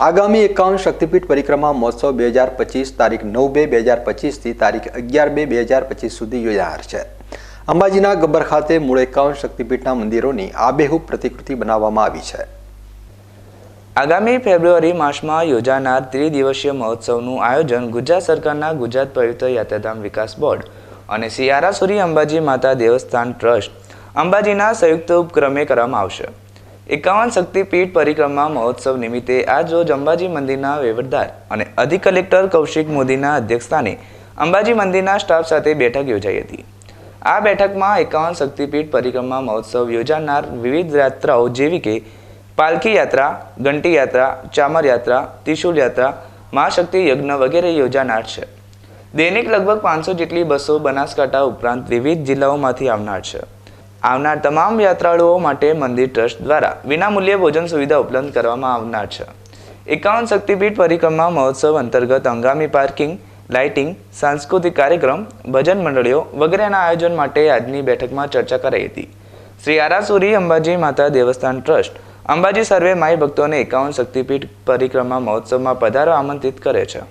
આગામી એકાવન શક્તિપીઠ પરિક્રમા મહોત્સવ બે હજાર પચીસ તારીખ નવ બે બે હજાર પચીસથી તારીખ અગિયાર બે બે હજાર પચીસ સુધી યોજાનાર છે. અંબાજીના ગબ્બર ખાતે મૂળ એકાવન શક્તિપીઠના મંદિરોની આબેહૂબ પ્રતિકૃતિ બનાવવામાં આવી છે. આગામી ફેબ્રુઆરી માસમાં યોજાનાર ત્રિદિવસીય મહોત્સવનું આયોજન ગુજરાત સરકારના ગુજરાત પવિત્ર યાત્રાધામ વિકાસ બોર્ડ અને સિયારાસુરી અંબાજી માતા દેવસ્થાન ટ્રસ્ટ અંબાજીના સંયુક્ત ઉપક્રમે કરવામાં આવશે. એકાવન શક્તિપીઠ પરિક્રમા મહોત્સવ નિમિત્તે આજ રોજ અંબાજી મંદિરના વહીવટદાર અને અધિક કલેક્ટર કૌશિક મોદીના અધ્યક્ષસ્થાને અંબાજી મંદિરના સ્ટાફ સાથે બેઠક યોજાઈ હતી. આ બેઠકમાં એકાવન શક્તિપીઠ પરિક્રમા મહોત્સવ યોજાનાર વિવિધ યાત્રાઓ જેવી કે પાલખી યાત્રા, ઘંટી યાત્રા, ચામર યાત્રા, ત્રિશુલ યાત્રા, મહાશક્તિ યજ્ઞ વગેરે યોજાનાર છે. દૈનિક લગભગ પાંચસો જેટલી બસો બનાસકાંઠા ઉપરાંત વિવિધ જિલ્લાઓમાંથી આવનાર છે. આવનાર તમામ યાત્રાળુઓ માટે મંદિર ટ્રસ્ટ દ્વારા વિનામૂલ્યે ભોજન સુવિધા ઉપલબ્ધ કરવામાં આવનાર છે. એકાવન શક્તિપીઠ પરિક્રમા મહોત્સવ અંતર્ગત હંગામી પાર્કિંગ, લાઇટિંગ, સાંસ્કૃતિક કાર્યક્રમ, ભજન મંડળીઓ વગેરેના આયોજન માટે આજની બેઠકમાં ચર્ચા કરાઈ હતી. શ્રી આરાસુરી અંબાજી માતા દેવસ્થાન ટ્રસ્ટ અંબાજી સર્વે માઈ ભક્તોને એકાવન શક્તિપીઠ પરિક્રમા મહોત્સવમાં પધારો આમંત્રિત કરે છે.